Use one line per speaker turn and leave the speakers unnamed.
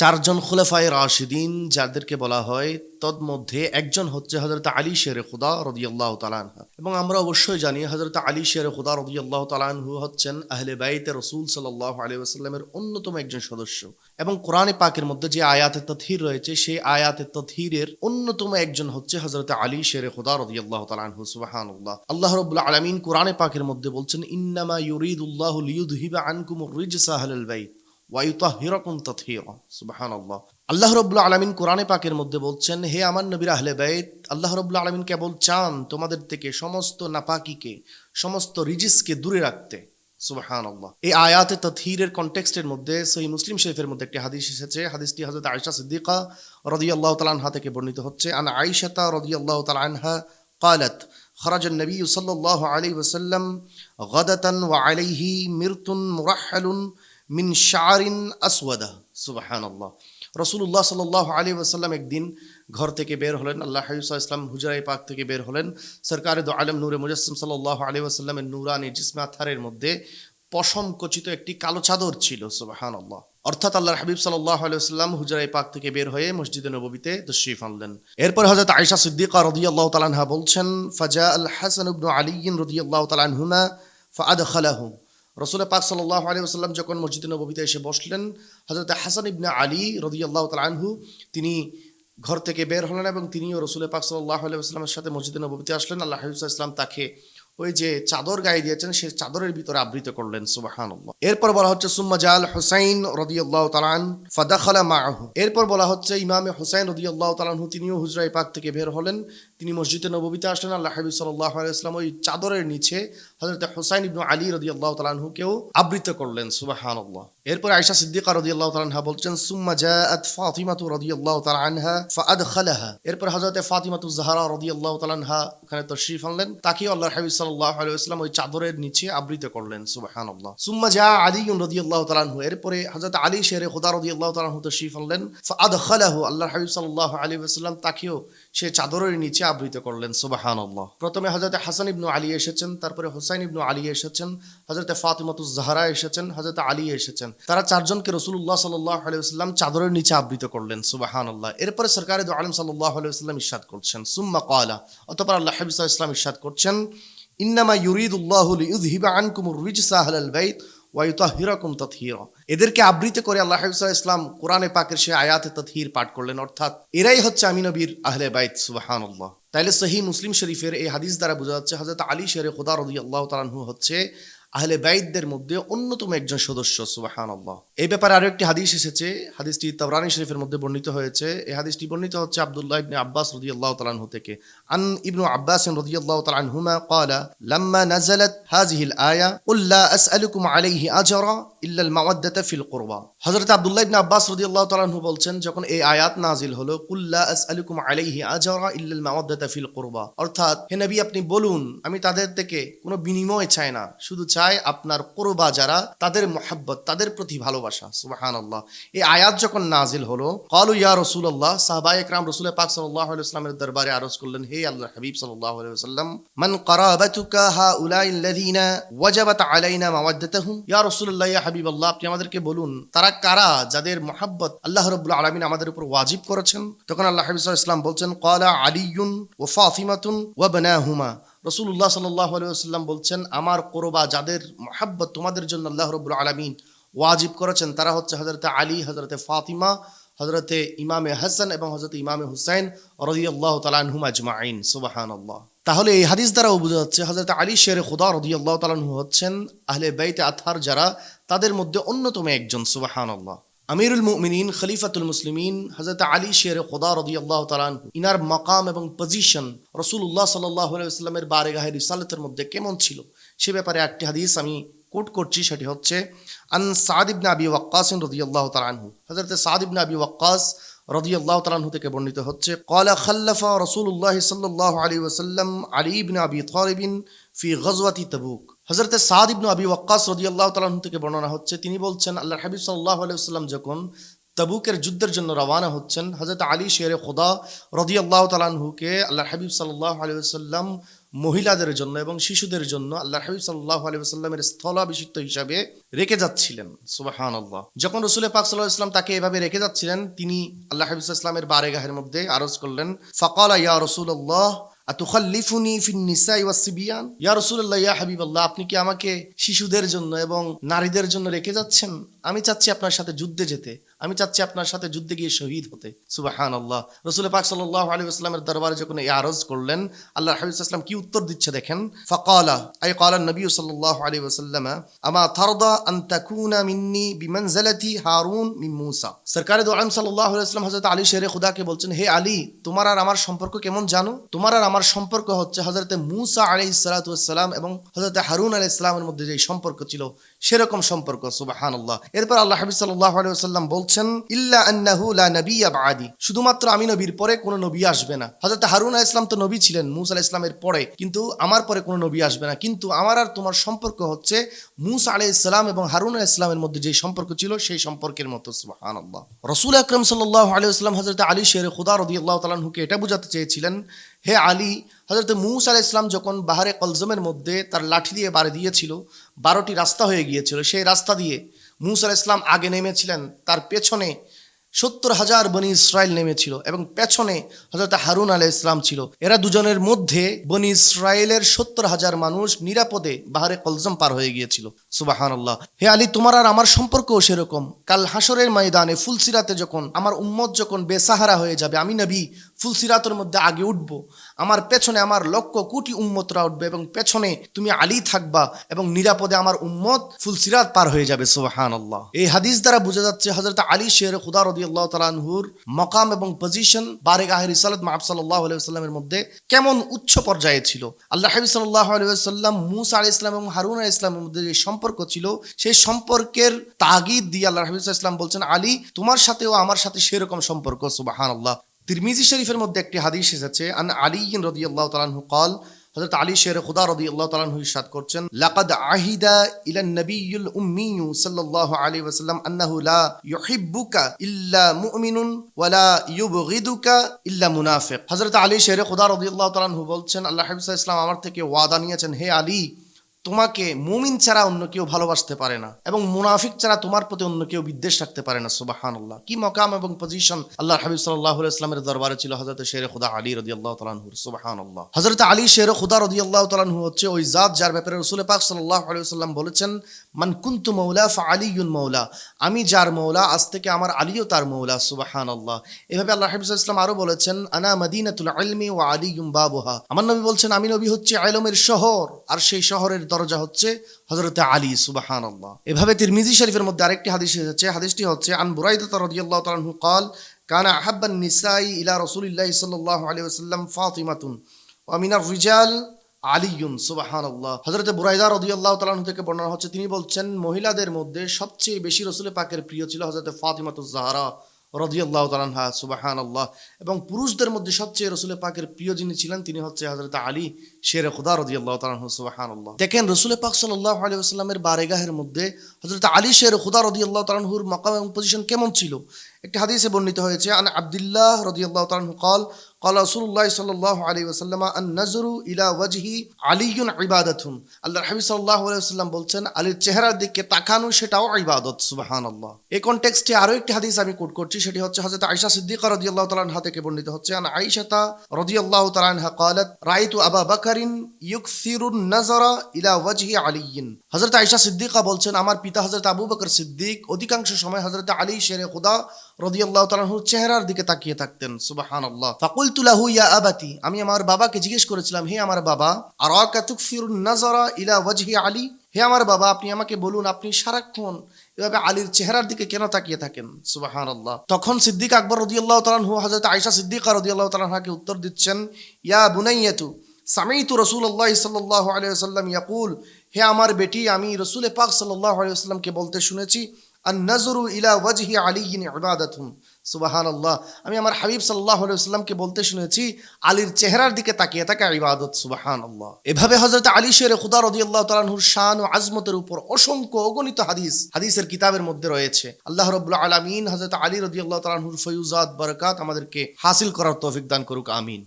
চারজন খুলাফায়ে রাশিদিন, যাদেরকে বলা হয় তন্মধ্যে একজন হচ্ছে হজরত আলী শের খুদা রদিয়াল্লাহ তালানহা এবং আমরা অবশ্যই জানি হজরত আলী শের খুদা রদিয়াল্লাহ তালানহু হচ্ছেন আহলে বাইতে রসুল সাল্লাহ আলী আসাল্লামের অন্যতম একজন সদস্য। এবং কোরআনে পাকের মধ্যে যে আয়াতে তথির রয়েছে, সেই আয়াতে তথিরের অন্যতম একজন হচ্ছে হজরত আলী শের খুদা রদিয়াল্লাহ তালানহু সুবাহান আল্লাহ রবুল্লা আলমিন কোরআনে পাকের মধ্যে বলছেন, ইন্নামা ইউরিদুল্লাহ লিউদহিবা আনকুমুর রিজসা আহলাল বাইত। ওয়াইতাহিরাকুম তাথীরা সুবহানাল্লাহ আল্লাহ রাব্বুল আলামিন কোরআনে পাকের মধ্যে বলছেন হে আমার নবীর আহলে বাইত আল্লাহ রাব্বুল আলামিন কেবল চান তোমাদের থেকে সমস্ত নাপাকিকে সমস্ত রিজিসকে দূরে রাখতে সুবহানাল্লাহ এই আয়াতে তাথীরের কনটেক্সটের মধ্যে সহি মুসলিম শরীফের মধ্যে একটি হাদিস এসেছে হাদিসটি হযরত আয়েশা সিদ্দিকা রাদিয়াল্লাহু তাআলা আনহা থেকে বর্ণিত হচ্ছে আন আয়েশা রাদিয়াল্লাহু তাআলা আনহা قالت خرج النبي صلى الله عليه وسلم غدة وعليه مرط مرحل মিন শারিন আসওয়াদা, সুবাহানাল্লাহ। রসুল্লাহ সাল্লাহ আলী ওসাল্লাম একদিন ঘর থেকে বের হলেন, আল্লাহ হাইসা ইসলাম হুজরাই পাক থেকে বের হলেন। সরকার আলম নূরে মুজাসম সাল্লাহ আলী ওসাল্লামের নুরানি জিসমা থারের মধ্যে পশম কচিত একটি কালো চাদর ছিল সুবাহান আল্লাহ অর্থাৎ আল্লাহ হাবিব সাল্লাহ আলাইসাল্লাম হুজরাই পাক থেকে বের হয়ে মসজিদে নবীতে তশরিফ আনলেন। এরপর হজরত আয়সা সিদ্দিকা রদিয়াল্লাহ তালানহা বলছেন ফাজা আল হাসান ইবনু আলিয়িন রদিয়াল্লাহ তালানহুমা ফাআদ খালাহুম রসুল পাক সাল্লাহ আলী যখন মসজিদ নবীতে এসে বসলেন হজরত হাসান ইবনা আলী রদি আল্লাহ তালহু তিনি ঘর থেকে বের হলেন এবং তিনিও রসুলের পাক সাল্লাহ আলী আসলামের সাথে মসজিদ নবীতে আসলেন। আল্লাহ হাবিবুল্লাহ ইসলাম তাকে ওই যে চাদর গায়ে দিয়েছেন সেই চাদরের ভিতরে আবৃত করলেন সুবাহান এরপর বলা হচ্ছে, সুম্মা জাল হুসাইন রদিয়াল্লাহ তালান ফাদাখালা মাহু এরপর বলা হচ্ছে, ইমামে হুসাইন রদিয়াল্লাহ তালানহু তিনিও হুজরাই পাক থেকে বের হলেন। তিনি মসজিদে নবীতে আসলেন, আল্লাহ হাবিব সাল্লাহ আলাইসলাম ওই চাদরের নিচে হজরত হুসাইন ইবনু আলী রদি আল্লাহ তালাহুকেও আবৃত করলেন সুবাহান আল্লাহ এরপর আয়সা সিদ্দিকা রদি আল্লাহ তালাহা বলছেন, সুম্মা জাআত ফাতিমাতু রদি আল্লাহ তালাহা ফাআদ খালাহা এরপর হজরত ফাতিমাতু জাহারা রদি আল্লাহ তালাহা ওখানে তশরিফ আনলেন। তাকেও আল্লাহ হাবিব সাল্লাহ আলাইসলাম ওই চাদরের নিচে আবৃত করলেন সুবাহান আল্লাহ সুম্মা জা আলী রদি আল্লাহ তালাহু এরপরে হজরত আলী শেরে খুদা রদি আল্লাহ তালাহু তশরিফ আনলেন। ফাআদ খালাহু আল্লাহ হাবিব সাল্লাহ আলী আসসালাম তাকেও সে চাদরের নিচে আবৃত করলেন সুবাহান আল্লাহ প্রথমে হজরত হাসান ইবনু আলী এসেছেন, তারপরে হুসাইন ইবনু আলী এসেছেন হজরত ফাতিমাতুজ জাহারা এসেছেন হজরত আলী এসেছেন। তারা চারজনকে রসুল্লাহ সাল্লাহ চাদরের নিচে আবৃত করলেন সুবাহান আল্লাহ এরপরে সরকার আলম আলাইসাল্লাম ইস্বাদ করছেন, সুম্মা কয়লা অতপর আল্লাহ হাবিজ ইসলাম করছেন, ইন্নামা ইউরিদুল্লাহ রিজসা আহলাল বাইত ওয়াইতাহিরাকুম এদেরকে আবৃত করে আল্লাহ ইসলাম কোরআনে পাকের সে আয়াতে তথহির পাঠ করলেন, অর্থাৎ এরাই হচ্ছে আমি নবীর আহলে বাইত তাইলে সহি মুসলিম শরীফের এই হাদিস দ্বারা বোঝা যাচ্ছে হজরত আলী শেরে খুদা রদি আল্লাহ তালাহু হচ্ছে আহলে বাইদদের মধ্যে অন্যতম একজন সদস্য সুবাহান আল্লাহ এই ব্যাপারে আরো একটি হাদিস এসেছে হাদিসটি তাবরানি শরীফের মধ্যে বর্ণিত হয়েছে এই হাদিসটি বর্ণিত হচ্ছে আব্দুল্লাহ ইবনে আব্বাস রদি আল্লাহ তালাহু থেকে আন ইবনু আব্বাস রদি আল্লাহ তালাহুমা قال لما نزلت هذه الآية قل لا أسألكم عليه أجرا إلا المودة في القربى হযরত আব্দুল্লাহ ইবনে আব্বাস রাদিয়াল্লাহু তাআলা আনহু বলছেন যখন এই আয়াত নাজিল হলো কুল্লা আসআলুকুম আলাইহি আজরা ইল্লাল মাওয়াদ্দাতা ফিল কুরবা অর্থাৎ হে নবী আপনি বলুন আমি তাদের থেকে কোনো বিনিময় চাই না শুধু চাই আপনার কুরবা যারা তাদের মোহাব্বত তাদের প্রতি ভালোবাসা সুবহানাল্লাহ এই আয়াত যখন নাজিল হলো ক্বালু ইয়া রাসূলুল্লাহ সাহাবায়ে একরাম রাসূল পাক সাল্লাল্লাহু আলাইহি ওয়াসাল্লামের দরবারে আরজ করলেন হে আল্লাহর হাবিব সাল্লাল্লাহু আলাইহি ওয়াসাল্লাম মান কারাবাতুকা হাউলাই আল্লাযিনা ওয়াজাবাত আলাইনা মাওয়াদ্দাতুহুম ইয়া রাসূলুল্লাহ ইয়া হাবিবাল্লাহ আপনি আমাদেরকে বলুন, তারা কারা যাদের মহাব্বত আল্লাহ রবুল্লা আলমিন আমাদের উপর ওয়াজিব করেছেন? তখন আল্লাহ হাবিব ইসলাম বলছেন কলা আলিউন ও ফাফিমাতুন ও বেনাহুমা। রসুল্লাহ সাল্লাহ আলাইসাল্লাম বলছেন, আমার কোরবা যাদের মহাব্বত তোমাদের জন্য আল্লাহ রবুল্লা আলমিন ওয়াজিব করেছেন, তারা হচ্ছে হজরতে আলী হজরতে ফাতিমা হজরতে ইমামে হাসান এবং হজরত ইমামে হুসাইন রদিয়াল্লাহ তালানহুম আজমাইন সুবাহান তাহলে এই হাদিস দ্বারাও বোঝা যাচ্ছে হজরত আলী শের খুদা রদিয়াল্লাহ তালানহু হচ্ছেন আহলে বাইতে আথার যারা, তাদের মধ্যে অন্যতম একজন সুবাহান আল্লাহ আমিরুল মুমিনিন, খলিফাতুল মুসলিমিন হজরত আলী শের খোদা রদি আল্লাহ তালান ইনার মকাম এবং পজিশন রসুল্লাহ সাল্লাহ আলাইস্লামের বারেগাহে রিসালতের মধ্যে কেমন ছিল? সে ব্যাপারে একটি হাদিস আমি কোট করছি সেটি হচ্ছে, আন সাদ ইবনে আবি ওয়াক্কাস রদি আল্লাহ তালানহু হজরত সাদ ইবনে আবি ওয়াক্কাস রদি আল্লাহ তালানহু থেকে বর্ণিত হচ্ছে কলা খাল্লাফা রসুল্লাহ সাল্লাহ আলী ওসাল্লাম আলী ইবনে আবি থরিবিন ফি গজওয়াতি তবুক। হজরত সাদ ইবনু আবি ওয়াক্কাস রদিয়াল্লাহ তালাহ থেকে বর্ণনা হচ্ছে, তিনি বলছেন আল্লাহ হাবিব সাল্লাহ আলাইসাল্লাম যখন তবুকের যুদ্ধের জন্য রওয়ানা হচ্ছেন হজরত আলী শের খোদা রদিয়াল্লাহ তালাহুকে আল্লাহ হাবিব সাল্লাহ আলাইসাল্লাম মহিলাদের জন্য এবং শিশুদের জন্য আল্লাহ হাবিব সাল্লাহ আলিয়াল্লামের স্থলাভিষিক্ত হিসাবে রেখে যাচ্ছিলেন সুবাহান আল্লাহ যখন রসুল পাক সাল্লাহ ইসলাম তাকে এভাবে রেখে যাচ্ছিলেন, তিনি আল্লাহ হাবিব ইসলামের বারেগাহের মধ্যে আরজ করলেন, ফকালা ইয়া রসুল আল্লাহ আপনি কি আমাকে শিশুদের জন্য এবং নারীদের জন্য রেখে যাচ্ছেন? আমি চাচ্ছি আপনার সাথে যুদ্ধে যেতে। আমি চাচ্ছি আপনার সাথে যুদ্ধে গিয়ে শহীদ হতে। সুবাহানাল্লাহ। রাসূল পাক সাল্লাল্লাহু আলাইহি ওয়াসাল্লামের দরবারে যখন এই আরজ করলেন আল্লাহ হাবিব সাল্লাম কি উত্তর দিচ্ছে দেখেন? ফাকালা, আই ক্বালা নবী আলাইহি ওয়াসাল্লাম, আমা তারদা আন তাকুনা মিন্নি হারুন মূসা? সরকারে দো আলম সাল্লাল্লাহু আলাইহি ওয়াসাল্লাম হযরত আলী শেরে খুদাকে বলছেন, হে আলী, তোমার আর আমার সম্পর্ক কেমন জানো? তোমার আর আমার সম্পর্ক হচ্ছে হজরতে মুসা আলাই সালাতাম এবং হজরতে হারুন আলাই ইসলামের মধ্যে যে সম্পর্ক ছিল সেরকম সম্পর্ক সুবাহান আল্লাহ এরপর আল্লাহ হাবিব সাল্লাহ আলাইসাল্লাম বলছেন, ইল্লা আন্নাহু লা নবিয়া বাদি। শুধুমাত্র আমি নবীর পরে কোনো নবী আসবে না। হজরত হারুন ইসলাম তো নবী ছিলেন, মুসা ইসলামের পরে। কিন্তু আমার পরে কোনো নবী আসবে না। কিন্তু আমার আর তোমার সম্পর্ক হচ্ছে মুসা আলাই ইসলাম এবং হারুন ইসলামের মধ্যে যে সম্পর্ক ছিল, সেই সম্পর্কের মতো সুবাহান আল্লাহ রসুল আকরম সাল্লাহ আলাইসাল্লাম হজরত আলী শের খুদা রদি আল্লাহ তালাহুকে এটা বুঝাতে চেয়েছিলেন হে আলী হজরত মুস আলাহ ইসলাম যখন বাহারে কলজমের মধ্যে তার লাঠি দিয়ে বাড়ি দিয়েছিল, বারোটি রাস্তা হয়ে গিয়েছিল, সেই রাস্তা দিয়ে মুস আলাহ ইসলাম আগে নেমেছিলেন, তার পেছনে সত্তর হাজার বনি ইসরায়েল নেমেছিল এবং পেছনে হজরত হারুন আলাহ ইসলাম ছিল। এরা দুজনের মধ্যে বনি ইসরায়েলের সত্তর হাজার মানুষ নিরাপদে বাহারে কলজম পার হয়ে গিয়েছিল। সুবাহান আল্লাহ হে আলী, তোমার আর আমার সম্পর্কও সেরকম। কাল হাসরের ময়দানে ফুলসিরাতে যখন আমার উম্মত যখন বেসাহারা হয়ে যাবে, আমি নবী, ফুলসিরাতের মধ্যে আগে উঠব। আমার পেছনে আমার লক্ষ কোটি উম্মতরা উঠবে এবং পেছনে তুমি আলী থাকবা এবং নিরাপদে আমার উম্মত ফুলসিরাত পার হয়ে যাবে সুবাহান আল্লাহ এই হাদিস দ্বারা বোঝা যাচ্ছে হজরত আলী শের খুদা রদি তালানহুর মকাম এবং পজিশন বারে গাহের ইসালত মাহাব সাল্লাহ আলাইসাল্লামের মধ্যে কেমন উচ্চ পর্যায়ে ছিল। আল্লাহ হাবিব সাল্লাহ আলাইসাল্লাম মুসা আলি ইসলাম এবং হারুন আলি ইসলামের মধ্যে যে সম্পর্ক ছিল, সেই সম্পর্কের তাগিদ দিয়ে আল্লাহ হাবিব ইসলাম বলছেন, আলী, তোমার সাথেও আমার সাথে সেরকম সম্পর্ক সুবাহান আল্লাহ তিরমিজি শরীফের মধ্যে একটি হাদিস এসেছে, আন আলী রদি আল্লাহ তালাহু কল হযরত আলী শের খুদা রাদিয়াল্লাহু তাআলা আনহু ইরশাদ করছেন, লাকাদ আহিদা ইলা নবিয়্যুল উম্মি সাল্লাল্লাহু আলাইহি ওয়াসাল্লাম আন্নাহু লা ইল্লা মুমিনুন ওয়া লা ইউবগিদুকা ইল্লা মুনাফিক হযরত আলী শের খুদা রদি তাআলা আনহু বলছেন, আল্লাহ হাবিব ইসলাম আমার থেকে ওয়াদা নিয়েছেন, হে আলী তোমাকে মুমিন ছাড়া অন্য কেউ ভালোবাসতে পারে না এবং মুনাফিক ছাড়া তোমার প্রতি অন্য কেউ বিদ্বেষ রাখতে পারে না সুবাহান আল্লাহ কি মকাম এবং পজিশন আল্লাহ হাবিব সাল্লাহ ইসলামের দরবারে ছিল হজরত শের খুদা আলী রদি আল্লাহ তালানহুর সুবাহান আল্লাহ হজরত আলী শের খুদা রদি আল্লাহ তালানহু হচ্ছে ওই জাত যার ব্যাপারে রসুল পাক সাল্লাহ আলাইসাল্লাম বলেছেন, মান কুন্তু মৌলা ফা আলিউন মৌলা আমি যার মৌলা আজ থেকে আমার আলীও তার মৌলা সুবাহান আল্লাহ এভাবে আল্লাহ হাবিব ইসলাম আরও বলেছেন, আনা মদিনাতুল আলমি ও আলিউম বাবুহা। আমার নবী বলছেন, আমি নবী হচ্ছে আলমের শহর। আর সেই শহরের দরজা হচ্ছে হজরতে আলী সুবাহান আল্লাহ এভাবে তির মিজি শরীফের মধ্যে আরেকটি হাদিস এসেছে। হাদিসটি হচ্ছে, আন বুরাইদা রদিয়াল্লাহ তালু কাল, কানা আহাব্বান নিসাই ইলা রসুলিল্লাহ সাল্লাহ আলিয়া সাল্লাম ফাতিমাতুন আমিনা রিজাল আলিউন সুবাহান আল্লাহ হজরত বুরাইদা রদি আল্লাহ থেকে বর্ণনা হচ্ছে, তিনি বলছেন, মহিলাদের মধ্যে সবচেয়ে বেশি রসুল পাকের প্রিয় ছিল হজরত ফাতিমাতুজ জাহারা রদিয়াল্লাহ তালানহা সুবাহান আল্লাহ এবং পুরুষদের মধ্যে সবচেয়ে রসুলের পাকের প্রিয় যিনি ছিলেন, তিনি হচ্ছে হজরত আলী শের খুদা রদিয়াল্লাহ তালানহ সুবাহান আল্লাহ দেখেন, রসুল পাক সাল্লাহ আলী আসলামের বারেগাহের মধ্যে হজরত আলী শের খুদা রদিয়াল্লাহ তালানহুর মকাম এবং পজিশন কেমন ছিল? একটি হাদিসে বর্ণিত হয়েছে, আন আবদুল্লাহ রদিয়াল্লাহ তালন কল কল রসুল্লাহ সাল্লাহ আলী ওসাল্লাম আন নজরু ইলা ওয়াজহি আলিউন হুম আল্লাহ হাবি সাল্লাহ আলাইসাল্লাম বলছেন, আলীর চেহারার দিকে তাকানো সেটাও ইবাদত সুবাহান আল্লাহ এই কনটেক্সটে আরও একটি হাদিস আমি কোট করছি, সেটি হচ্ছে হজরত আয়সা সিদ্দিকা রদিয়াল্লাহ তালানহা থেকে বর্ণিত হচ্ছে, আন আয়সাতা রদিয়াল্লাহ তালানহা কলত, রাইতু আবা বাকারিন ইউকসিরুন নজরা ইলা ওয়াজহি আলিয়িন হজরত আয়সা সিদ্দিকা বলছেন, আমার পিতা হজরত আবু বকর সিদ্দিক, অধিকাংশ সময় হজরত আলী, শেরে খুদা রাদিয়াল্লাহু তাআলা আনহুর চেহারার দিকে তাকিয়ে থাকতেন, সুবহানাল্লাহ। ফাকুল লাহু ইয়া আবাতি, আমি আমার বাবাকে জিজ্ঞেস করেছিলাম, হে আমার বাবা আর নাজারা ইলা ওয়াজহি আলী? হে আমার বাবা, আপনি আমাকে বলুন, আপনি সারাক্ষণ এভাবে আলীর চেহারার দিকে কেন তাকিয়ে থাকেন? সুবাহান আল্লাহ তখন সিদ্দিক আকবর রদিয়াল্লাহ তালান হু হজরত আয়সা সিদ্দিকা রদিয়াল্লাহ তালাহাকে উত্তর দিচ্ছেন, ইয়া বুনাইয়াতু, সামিতু রসুল আল্লাহ সাল্লাহ আলিয়াল্লাম ইয়াকুল, হে আমার বেটি, আমি রসুল পাক সাল্লাহ আলিয়াল্লামকে বলতে শুনেছি আর নজরু ইলা ওয়াজহি আলী ইবাদাতুন। সুবাহান আল্লাহ আমি আমার হাবিব সাল্লাহ সাল্লামকে বলতে শুনেছি, আলীর চেহারার দিকে তাকিয়ে থাকে ইবাদত সুবাহান আল্লাহ এভাবে হজরত আলী শের খুদা রদি আল্লাহ তালাহুর শান ও আজমতের উপর অসংখ্য অগণিত হাদিস, হাদিসের কিতাবের মধ্যে রয়েছে। আল্লাহ রবুল্লা আলমিন হজরত আলী রদি আল্লাহ তালাহুর ফয়ুজাত, বরকাত আমাদেরকে হাসিল করার তৌফিক দান করুক, আমিন।